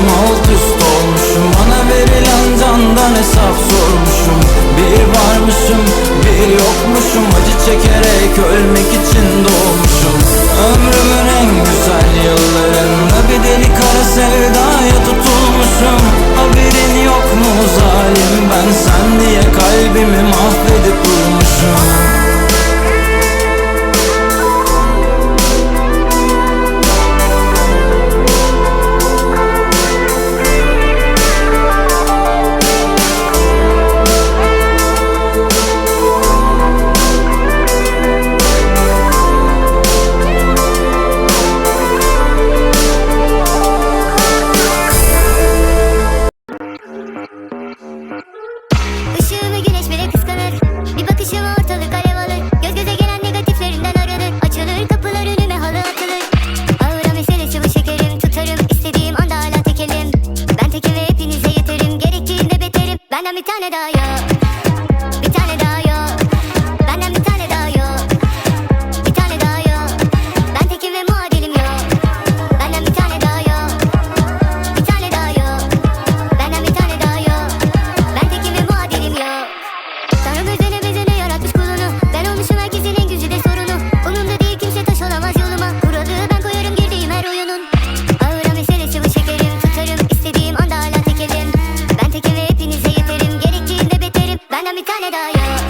Başım alt üst olmuşum. Bana verilen candan hesap sormuşum. Bir varmışım bir yokmuşum. Acı çekerek ölmek için doğmuşum 金だよ。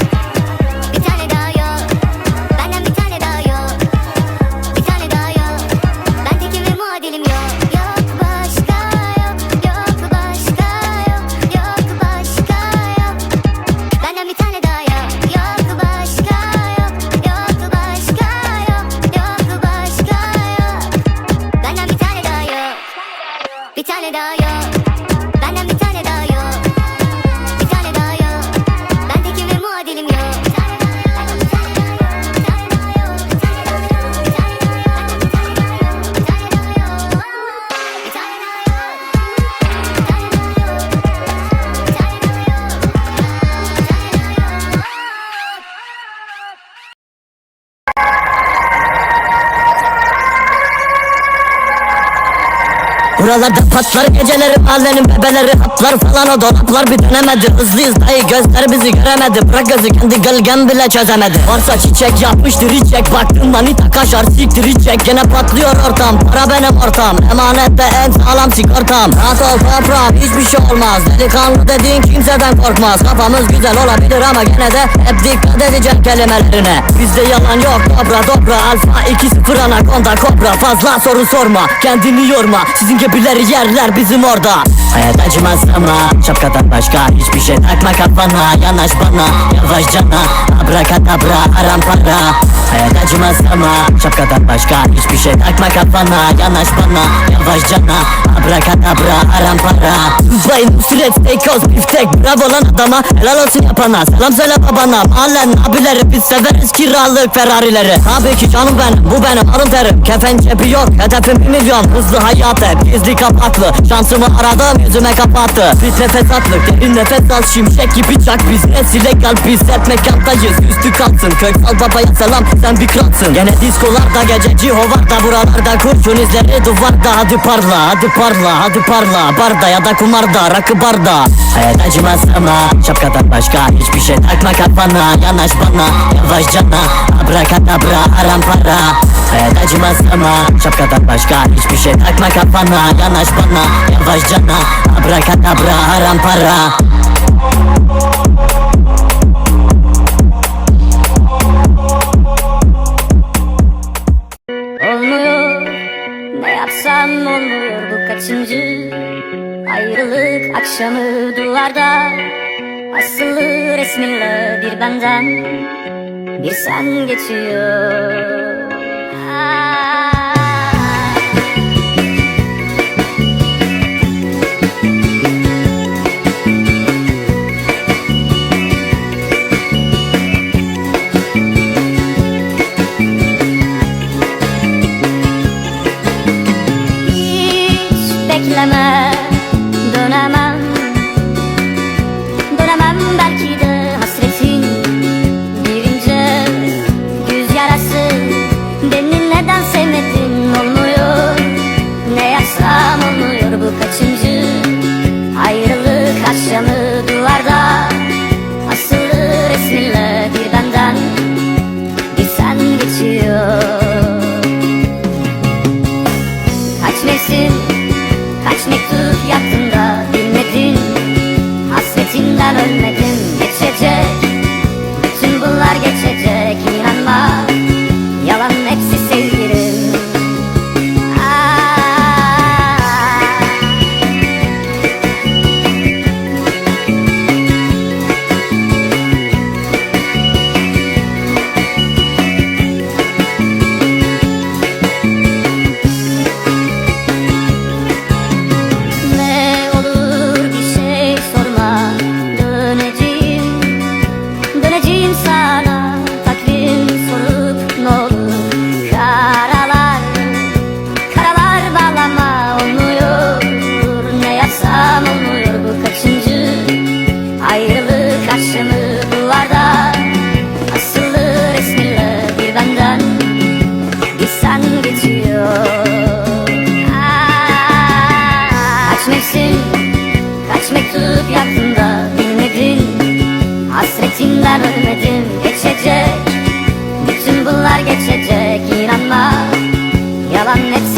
Buralarda patlar geceleri mahallenin bebeleri Hatlar falan. O dolaplar bir dönemedi Hızlıyız dayı gözler bizi göremedi. Bırak gözü kendi gölgem bile çözemedi. Varsa çiçek yapmıştır içecek Baktım manita kaşar siktir içecek Gene patlıyor ortam para benim ortam. Emanette en sağlam sigortam. Rahat ol toprağım hiçbir şey olmaz. Delikanlı dediğin kimseden korkmaz. Kafamız güzel olabilir ama gene de Hep dikkat edeceksin kelimelerine. Bizde yalan yok dobra dobra. Alfa 2-0 anakonda kobra. Fazla soru sorma kendini yorma. Sizin gibileri yerler bizim orada. Hayat acımaz ama şapkadan başka Hiçbir şey takma kafana Yanaş bana yavaş cana. Abrakadabra aram para. Hayat acımaz ama şapkadan başka Hiçbir şey takma kafana Yanaş bana yavaş cana. Abrakadabra aram para. Uzayın nusret Beykoz biftek Bravo lan adama. Helal olsun yapana. Selam söyle babana. Mahallen abileri biz severiz kiralık Ferrari'leri. Tabii ki canım benim bu benim alın terim. Kefen cebi yok hedefim milyon. Hızlı hayat hep gizli kapaklı Şansımı aradım yüzüme kapattı. Bir nefes atlık derin nefes al şimşek gibi çak Biz nesile gal biz hep mekandayız. Üstü kalsın köksal babaya selam sen bir kralsın Gene diskolarda gece cihovarda buralarda Kurşun izleri duvarda. Hadi parla hadi parla hadi parla. Barda ya da kumarda rakı barda. Hayat acımaz ama şapkadan başka Hiçbir şey takma kafana. Yanaş bana Yavaş cana abrakadabra aram para. Hayat acımaz ama şapkadan başka Hiçbir şey takma kafana. Yanaş bana Yavaş cana. Abrakadabra aram para. Olmuyor Ne yapsam olmuyor bu kaçıncı? Ayrılık akşamı duvarda. Asılı resminle bir benden bir sen geçiyor. tamamlıyor bu kaçıncı? Ayrılık akşamı duvarda. Asılı resminle bir benden. Bir sen geçiyor. Kaç mevsim, kaç mektup? içinden ölmedim geçecek. Bütün bunlar geçecek inanma. Yalan hepsi